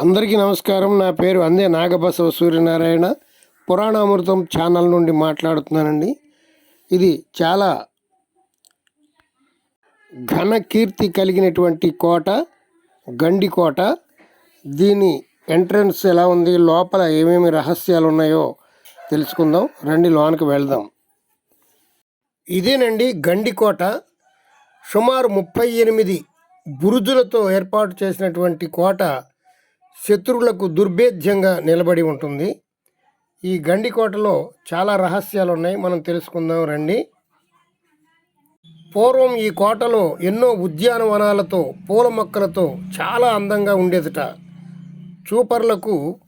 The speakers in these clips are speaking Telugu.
అందరికీ నమస్కారం. నా పేరు అందే నాగబసవ సూర్యనారాయణ. పురాణామృతం ఛానల్ నుండి మాట్లాడుతున్నానండి. ఇది చాలా ఘన కీర్తి కలిగినటువంటి కోట గండి కోట. దీని ఎంట్రన్స్ ఎలా ఉంది? లోపల ఏమేమి రహస్యాలు ఉన్నాయో తెలుసుకుందాం. రండి లోనికి వెళ్దాం. ఇదేనండి గండికోట సుమారు ముప్పై ఎనిమిది బురుజులతో ఏర్పాటు చేసినటువంటి కోట. శత్రువులకు దుర్భేద్యంగా నిలబడి ఉంటుంది. ఈ గండికోటలో చాలా రహస్యాలు ఉన్నాయి మనం తెలుసుకుందాం రండి. పూర్వం ఈ కోటలో ఎన్నో ఉద్యానవనాలతో పూల మొక్కలతో చాలా అందంగా ఉండేదట. చూపర్లకు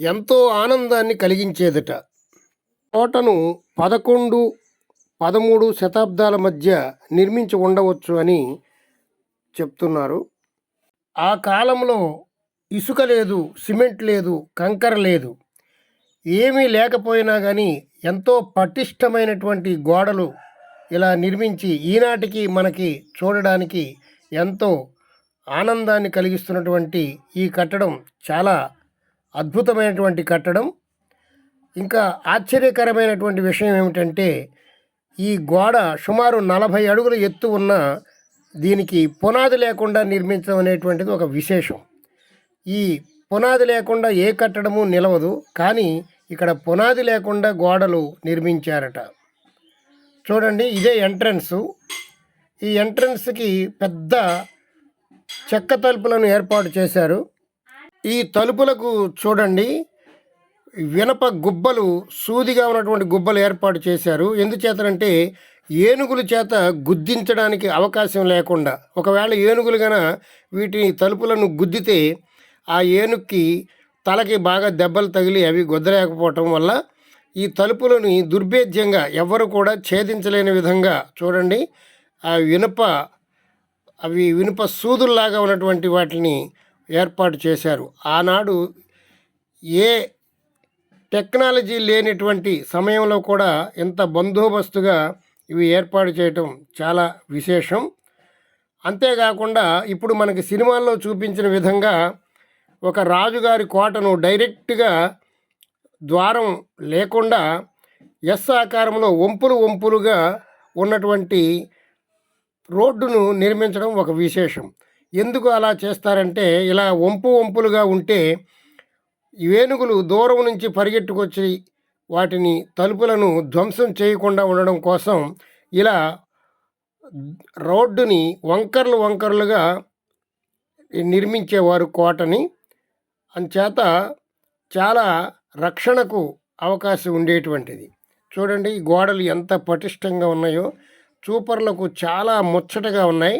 ఎంతో ఆనందాన్ని కలిగించేదట. కోటను పదకొండు పదమూడు శతాబ్దాల మధ్య నిర్మించి ఉండవచ్చు అని చెప్తున్నారు. ఆ కాలంలో ఇసుక లేదు సిమెంట్ లేదు కంకర లేదు. ఏమీ లేకపోయినా కానీ ఎంతో పటిష్టమైనటువంటి గోడలు ఇలా నిర్మించి ఈనాటికి మనకి చూడడానికి ఎంతో ఆనందాన్ని కలిగిస్తున్నటువంటి ఈ కట్టడం చాలా అద్భుతమైనటువంటి కట్టడం. ఇంకా ఆశ్చర్యకరమైనటువంటి విషయం ఏమిటంటే ఈ గోడ సుమారు నలభై అడుగుల ఎత్తు ఉన్న దీనికి పునాది లేకుండా నిర్మించడం అనేటువంటిది ఒక విశేషం. ఈ పునాది లేకుండా ఏ కట్టడము నిలవదు కానీ ఇక్కడ పునాది లేకుండా గోడలు నిర్మించారట. చూడండి ఇదే ఎంట్రన్స్. ఈ ఎంట్రన్స్కి పెద్ద చెక్క తలుపులను ఏర్పాటు చేశారు. ఈ తలుపులకు చూడండి వినప గుబ్బలు సూదిగా ఉన్నటువంటి గుబ్బలు ఏర్పాటు చేశారు. ఎందుచేతనంటే ఏనుగుల చేత గుద్దించడానికి అవకాశం లేకుండా ఒకవేళ ఏనుగులు గన వీటిని తలుపులను గుద్దితే ఆ ఏనుక్కి తలకి బాగా దెబ్బలు తగిలి అవి గుద్దలేకపోవటం వల్ల ఈ తలుపులని దుర్భేద్యంగా ఎవరు కూడా ఛేదించలేని విధంగా చూడండి. ఆ వినుప అవి వినుప సూదుల్లాగా ఉన్నటువంటి వాటిని ఏర్పాటు చేశారు. ఆనాడు ఏ టెక్నాలజీ లేనటువంటి సమయంలో కూడా ఇంత బందోబస్తుగా ఇవి ఏర్పాటు చేయటం చాలా విశేషం. అంతేకాకుండా ఇప్పుడు మనకి సినిమాల్లో చూపించిన విధంగా ఒక రాజుగారి కోటను డైరెక్ట్గా ద్వారం లేకుండా ఎస్ ఆకారంలో వంపులు వంపులుగా ఉన్నటువంటి రోడ్డును నిర్మించడం ఒక విశేషం. ఎందుకు అలా చేస్తారంటే ఇలా వంపు వంపులుగా ఉంటే ఏనుగులు దూరం నుంచి పరిగెట్టుకొచ్చి వాటిని తలుపులను ధ్వంసం చేయకుండా ఉండడం కోసం ఇలా రోడ్డుని వంకర్లు వంకర్లుగా నిర్మించేవారు కోటని అంచేత చాలా రక్షణకు అవకాశం ఉండేటువంటిది. చూడండి ఈ గోడలు ఎంత పటిష్టంగా ఉన్నాయో చూపర్లకు చాలా ముచ్చటగా ఉన్నాయి.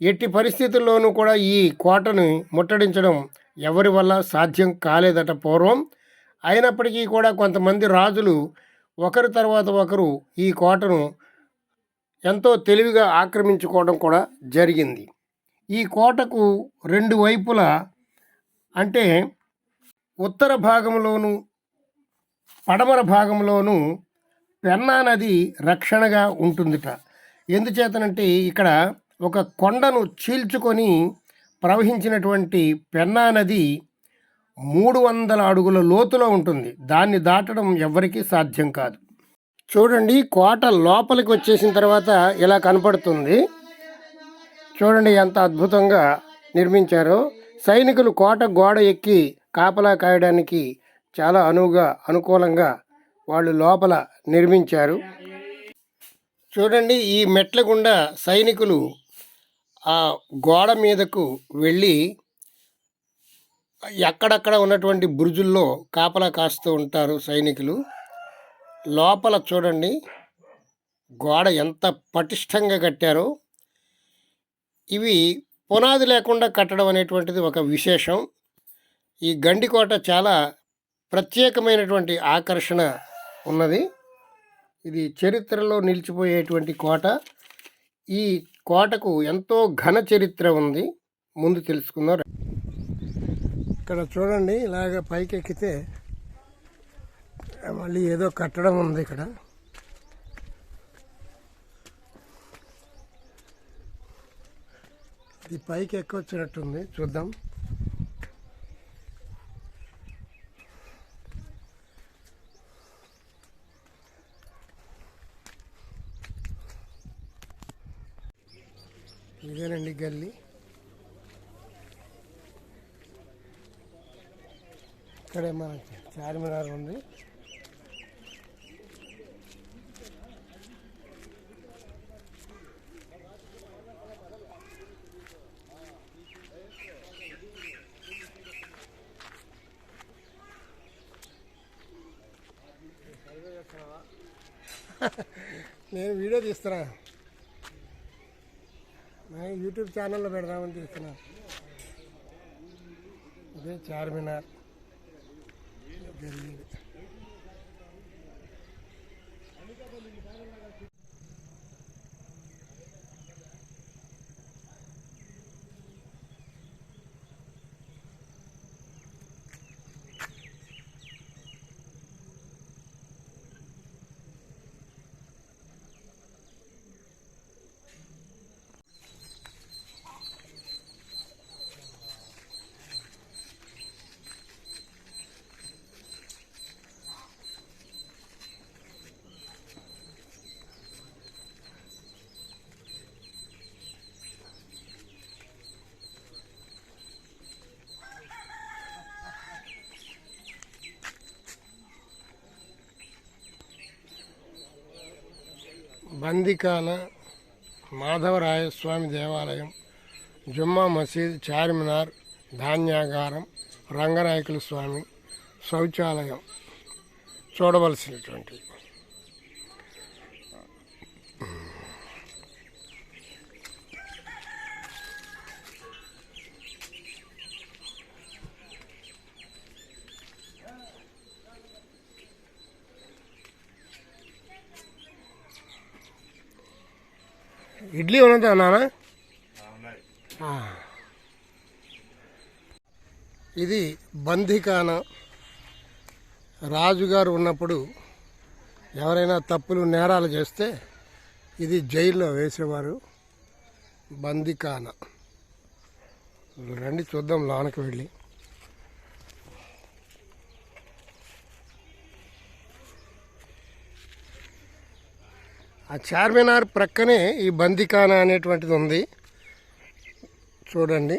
ఎట్టి పరిస్థితుల్లోనూ కూడా ఈ కోటను ముట్టడించడం ఎవరి వల్ల సాధ్యం కాలేదట పూర్వం. అయినప్పటికీ కూడా కొంతమంది రాజులు ఒకరి తర్వాత ఒకరు ఈ కోటను ఎంతో తెలివిగా ఆక్రమించుకోవడం కూడా జరిగింది. ఈ కోటకు రెండు వైపులా అంటే ఉత్తర భాగంలోను పడమర భాగంలోను పెన్నా నది రక్షణగా ఉంటుందిట. ఎందుచేతనంటే ఇక్కడ ఒక కొండను చీల్చుకొని ప్రవహించినటువంటి పెన్నా నది మూడు వందల అడుగుల లోతులో ఉంటుంది. దాన్ని దాటడం ఎవరికీ సాధ్యం కాదు. చూడండి కోట లోపలికి వచ్చేసిన తర్వాత ఇలా కనపడుతుంది. చూడండి ఎంత అద్భుతంగా నిర్మించారో. సైనికులు కోట గోడ ఎక్కి కాపలా కాయడానికి చాలా అనువుగా అనుకూలంగా వాళ్ళు లోపల నిర్మించారు. చూడండి ఈ మెట్ల గుండా సైనికులు ఆ గోడ మీదకు వెళ్ళి ఎక్కడక్కడ ఉన్నటువంటి బురుజుల్లో కాపలా కాస్తూ ఉంటారు సైనికులు. లోపల చూడండి గోడ ఎంత పటిష్టంగా కట్టారో. ఇవి పునాది లేకుండా కట్టడం అనేటువంటిది ఒక విశేషం. ఈ గండికోట చాలా ప్రత్యేకమైనటువంటి ఆకర్షణ ఉన్నది. ఇది చరిత్రలో నిలిచిపోయేటువంటి కోట. ఈ కోటకు ఎంతో ఘన చరిత్ర ఉంది. ముందు తెలుసుకుందాం. ఇక్కడ చూడండి ఇలాగ పైకెక్కితే మళ్ళీ ఏదో కట్టడం ఉంది ఇక్కడ. ఇది పైకి ఎక్కువ వచ్చినట్టుంది చూద్దాం. ఇదేనండి గల్లీ. ఇక్కడే మనకి చార్మినార్ ఉంది. నేను వీడియో తీస్తున్నా. నేను యూట్యూబ్ ఛానల్లో పెడదామని తీస్తున్నా. ఇదే చార్మినార్ గల్లీ బందికాన మాధవరాయ స్వామి దేవాలయం జుమ్మా మసీద్ చార్మినార్ ధాన్యాగారం రంగనాయకుల స్వామి శౌచాలయం. చూడవలసినటువంటి ఇడ్లీ ఉన్నది అన్నానా ఇది బంధికాన రాజుగారు ఉన్నప్పుడు ఎవరైనా తప్పులు నేరాలు చేస్తే ఇది జైల్లో వేసేవారు బందికాన. రండి చూద్దాం లోనకి వెళ్ళి. ఆ చార్మినార్ ప్రక్కనే ఈ బందికానా అనేటువంటిది ఉంది. చూడండి.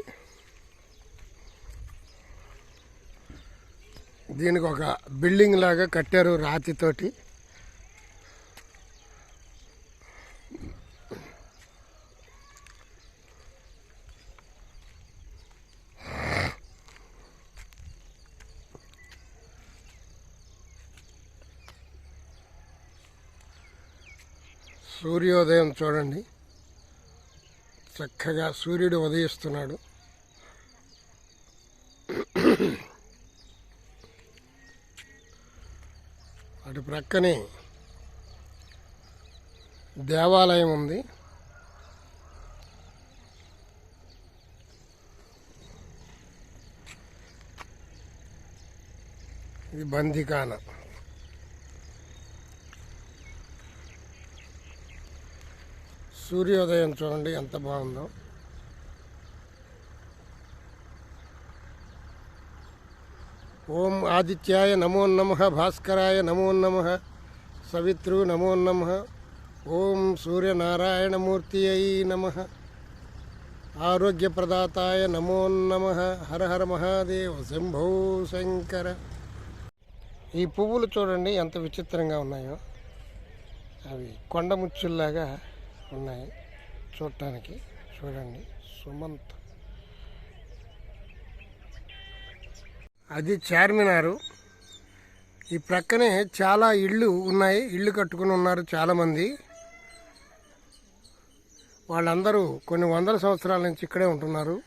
దీనికి ఒక బిల్డింగ్ లాగా కట్టారు రాతితోటి. సూర్యోదయం చూడండి. చక్కగా సూర్యుడు ఉదయిస్తున్నాడు. అటు ప్రక్కనే దేవాలయం ఉంది. ఇది బందికాన. సూర్యోదయం చూడండి ఎంత బాగుందో. ఓం ఆదిత్యాయ నమో నమ భాస్కరాయ నమో నమ సవిత్రు నమో నమ ఓం సూర్యనారాయణమూర్తి అయి నమ ఆరోగ్యప్రదాతాయ నమో నమ హర హర మహాదేవ శంభో శంకర. ఈ పువ్వులు చూడండి ఎంత విచిత్రంగా ఉన్నాయో. అవి కొండముచ్చుల్లాగా ఉన్నాయి. చూడటానికి చూడండి. సుమంత్. అది చార్మినారు ఈ ప్రక్కనే చాలా ఇళ్ళు ఉన్నాయి. ఇళ్ళు కట్టుకుని ఉన్నారు చాలామంది. వాళ్ళందరూ కొన్ని వందల సంవత్సరాల నుంచి ఇక్కడే ఉంటున్నారు.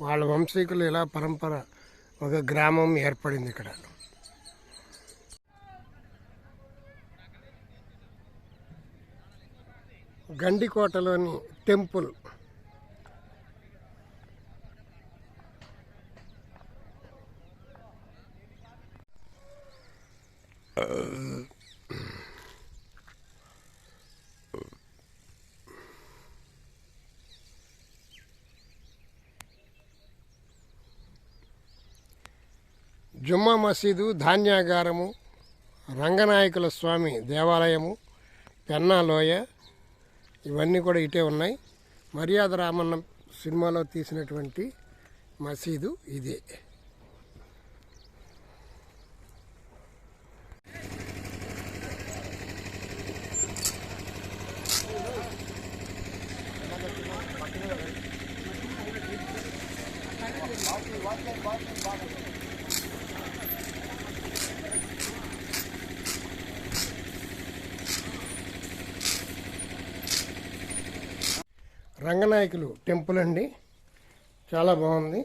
వాళ్ళ వంశీకులు ఇలా పరంపర ఒక గ్రామం ఏర్పడింది ఇక్కడ. గండికోటలోని టెంపుల్. జుమ్మా మసీదు ధాన్యాగారము రంగనాయకుల స్వామి దేవాలయము పెన్నా లోయ ఇవన్నీ కూడా ఇటే ఉన్నాయి. మర్యాద రామన్న సినిమాలో తీసినటువంటి మసీదు ఇదే. రంగనాయకులు టెంపుల్ అండి. చాలా బాగుంది.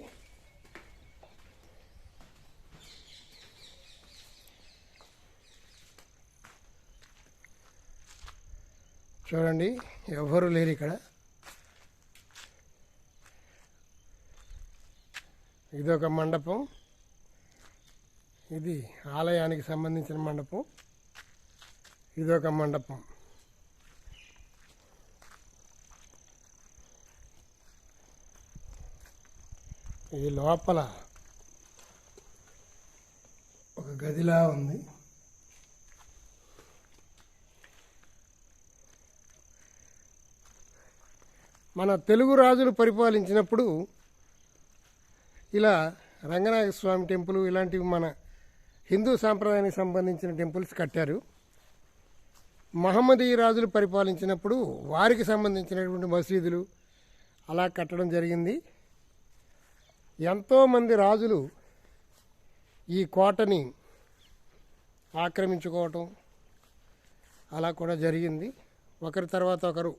చూడండి ఎవరు లేరు ఇక్కడ. ఇదొక మండపం. ఇది ఆలయానికి సంబంధించిన మండపం. ఇదొక మండపం. ఈ లోపల ఒక గదిలా ఉంది. మన తెలుగు రాజులు పరిపాలించినప్పుడు ఇలా రంగనాథ స్వామి టెంపుల్ ఇలాంటివి మన హిందూ సాంప్రదాయానికి సంబంధించిన టెంపుల్స్ కట్టారు. మహమ్మదీ రాజులు పరిపాలించినప్పుడు వారికి సంబంధించినటువంటి మసీదులు అలా కట్టడం జరిగింది. ఎంతోమంది రాజులు ఈ కోటని ఆక్రమించుకోవటం అలా కూడా జరిగింది. ఒకరి తర్వాత ఒకరు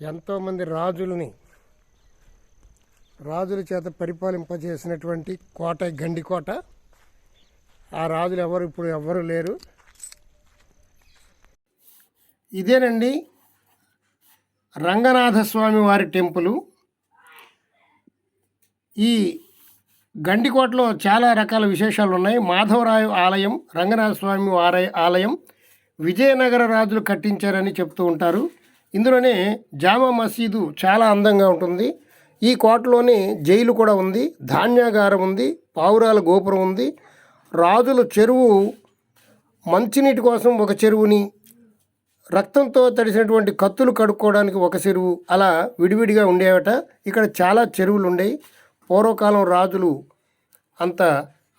ఎంతోమంది రాజులని రాజుల చేత పరిపాలింపజేసినటువంటి కోట గండికోట ఆ రాజులు ఎవరు? ఇప్పుడు ఎవ్వరు లేరు. ఇదేనండి రంగనాథస్వామి వారి టెంపులు. ఈ గండికోటలో చాలా రకాల విశేషాలు ఉన్నాయి. మాధవరాయ ఆలయం రంగనాథ స్వామి వారి ఆలయం విజయనగర రాజులు కట్టించారని చెప్తూ ఉంటారు. ఇందులోనే జామా మసీదు చాలా అందంగా ఉంటుంది. ఈ కోటలోనే జైలు కూడా ఉంది. ధాన్యాగారం ఉంది. పావురాల గోపురం ఉంది. రాజుల చెరువు మంచినీటి కోసం ఒక చెరువుని రక్తంతో తడిసినటువంటి కత్తులు కడుక్కోవడానికి ఒక చెరువు అలా విడివిడిగా ఉండేవట. ఇక్కడ చాలా చెరువులు ఉండేవి. పూర్వకాలం రాజులు అంత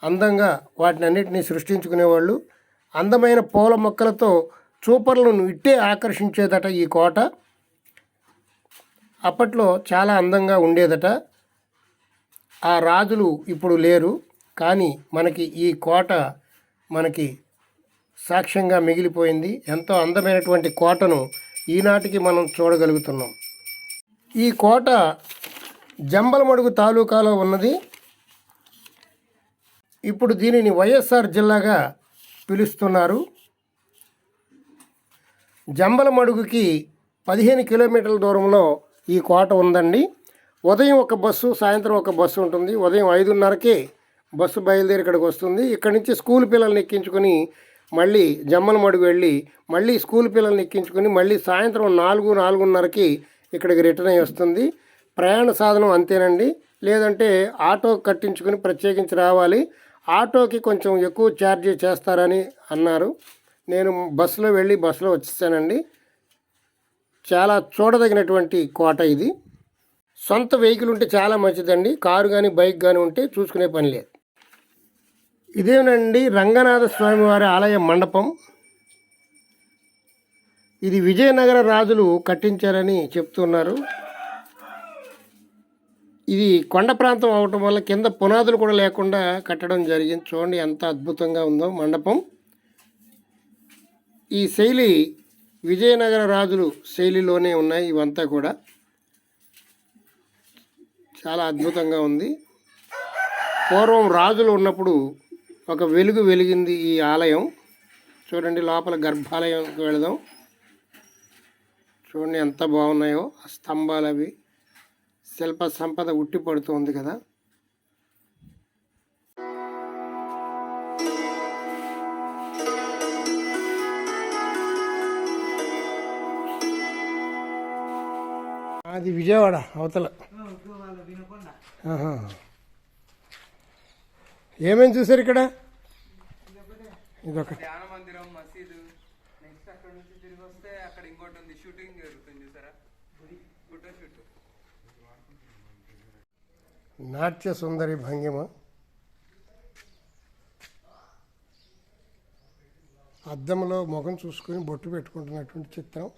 అందంగా వాటిని అన్నిటినీ సృష్టించుకునేవాళ్ళు. అందమైన పూల మొక్కలతో చూపర్లను ఇట్టే ఆకర్షించేదట ఈ కోట. అప్పట్లో చాలా అందంగా ఉండేదట. ఆ రాజులు ఇప్పుడు లేరు. కానీ మనకి ఈ కోట మనకి సాక్ష్యంగా మిగిలిపోయింది. ఎంతో అందమైనటువంటి కోటను ఈనాటికి మనం చూడగలుగుతున్నాం. ఈ కోట జంబలమడుగు తాలూకాలో ఉన్నది. ఇప్పుడు దీనిని వైఎస్ఆర్ జిల్లాగా పిలుస్తున్నారు. జంబలమడుగుకి పదిహేను కిలోమీటర్ల దూరంలో ఈ కోట ఉందండి. ఉదయం ఒక బస్సు సాయంత్రం ఒక బస్సు ఉంటుంది. ఉదయం ఐదున్నరకే బస్సు బయలుదేరి ఇక్కడికి వస్తుంది. ఇక్కడి నుంచి స్కూల్ పిల్లల్ని ఎక్కించుకొని మళ్ళీ జమ్మలమడుగు వెళ్ళి మళ్ళీ స్కూల్ పిల్లల్ని ఎక్కించుకొని మళ్ళీ సాయంత్రం నాలుగు నాలుగున్నరకి ఇక్కడికి రిటర్న్ అయ్యి వస్తుంది. ప్రయాణ సాధనం అంతేనండి. లేదంటే ఆటో కట్టించుకుని ప్రత్యేకించి రావాలి. ఆటోకి కొంచెం ఎక్కువ ఛార్జీ చేస్తారని అన్నారు. నేను బస్సులో వెళ్ళి బస్సులో వచ్చేసానండి. చాలా చూడదగినటువంటి కోట ఇది. సొంత వెహికల్ ఉంటే చాలా మంచిదండి. కారు కానీ బైక్ కానీ ఉంటే చూసుకునే పని లేదు. ఇదేనండి రంగనాథ స్వామి వారి ఆలయ మండపం. ఇది విజయనగర రాజులు కట్టించారని చెప్తున్నారు. ఇది కొండ ప్రాంతం అవటం వల్ల కింద పునాదులు కూడా లేకుండా కట్టడం జరిగింది. చూడండి ఎంత అద్భుతంగా ఉందో మండపం. ఈ శైలి విజయనగర రాజులు శైలిలోనే ఉన్నాయి ఇవంతా కూడా. చాలా అద్భుతంగా ఉంది. పూర్వం రాజులు ఉన్నప్పుడు ఒక వెలుగు వెలిగింది ఈ ఆలయం. చూడండి లోపల గర్భాలయంకి వెళదాం. చూడండి ఎంత బాగున్నాయో ఆ స్తంభాలు అవి శిల్ప సంపద ఉట్టి పడుతుంది కదా. అది విజయవాడ అవతల. ఏమేమి చూసారు ఇక్కడ? ఇదొకటి నెక్స్ట్ అక్కడ ఇంకోటి ఉంది. షూటింగ్ జరుగుతుంది చూసారా? నాట్య సుందరి భంగిమ. అద్దంలో ముఖం చూసుకుని బొట్టు పెట్టుకుంటున్నటువంటి చిత్రం.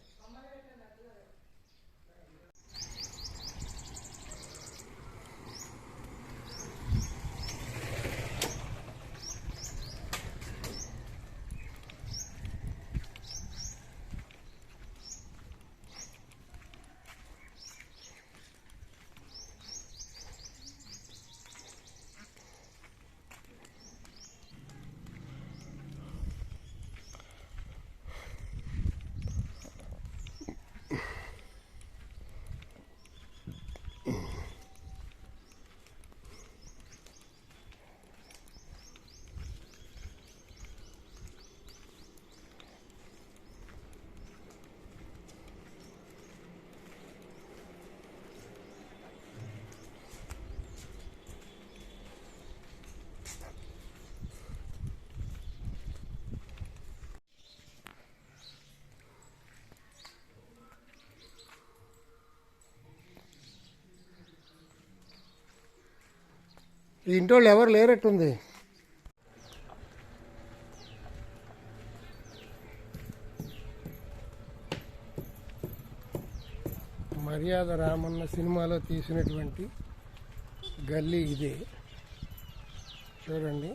ఈ ఇంటి వాళ్ళు ఎవరు లేరట్టుంది? మర్యాద రామన్న సినిమాలో తీసినటువంటి గల్లీ ఇదే. చూడండి.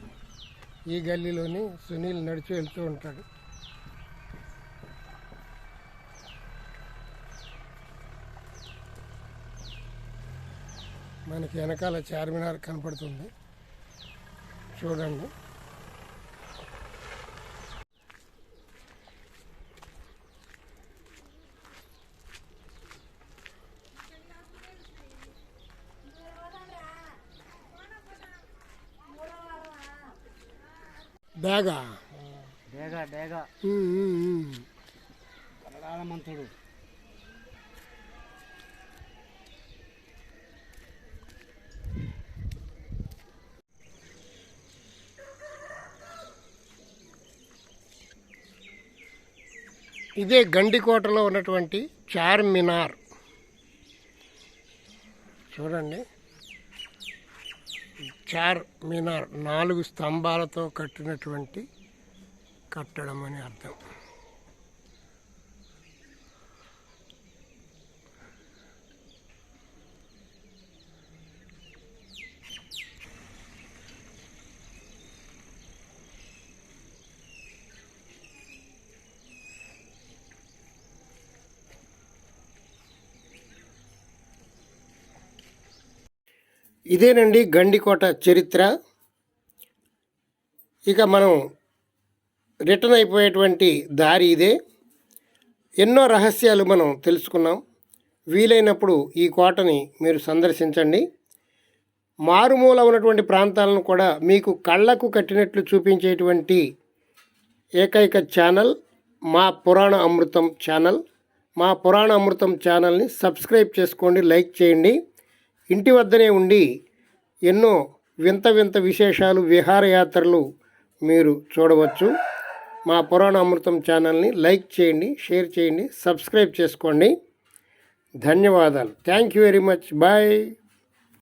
ఈ గల్లీలోని సునీల్ నడిచి వెళ్తూ ఉంటాడు. మనకి వెనకాల చార్మినార్ కనపడుతుంది. చూడండి. డేగ డేగ ఉమ్, ఉమ్, ఇదే గండికోటలో ఉన్నటువంటి చార్మినార్. చూడండి. చార్ మినార్ నాలుగు స్తంభాలతో కట్టినటువంటి కట్టడం అని అర్థం. ఇదేనండి గండికోట చరిత్ర. ఇక మనం రిటర్న్ అయిపోయేటువంటి దారి ఇదే. ఎన్నో రహస్యాలు మనం తెలుసుకున్నాం. వీలైనప్పుడు ఈ కోటని మీరు సందర్శించండి. మారుమూల ఉన్నటువంటి ప్రాంతాలను కూడా మీకు కళ్ళకు కట్టినట్లు చూపించేటువంటి ఏకైక ఛానల్ మా పురాణ అమృతం ఛానల్. మా పురాణ అమృతం ఛానల్ని సబ్స్క్రైబ్ చేసుకోండి లైక్ చేయండి. ఇంటి వద్దనే ఉండి ఎన్నో వింత వింత విశేషాలు విహారయాత్రలు మీరు చూడవచ్చు. మా పురాణ అమృతం ఛానల్ని లైక్ చేయండి షేర్ చేయండి సబ్స్క్రైబ్ చేసుకోండి. ధన్యవాదాలు. Thank you very much. Bye.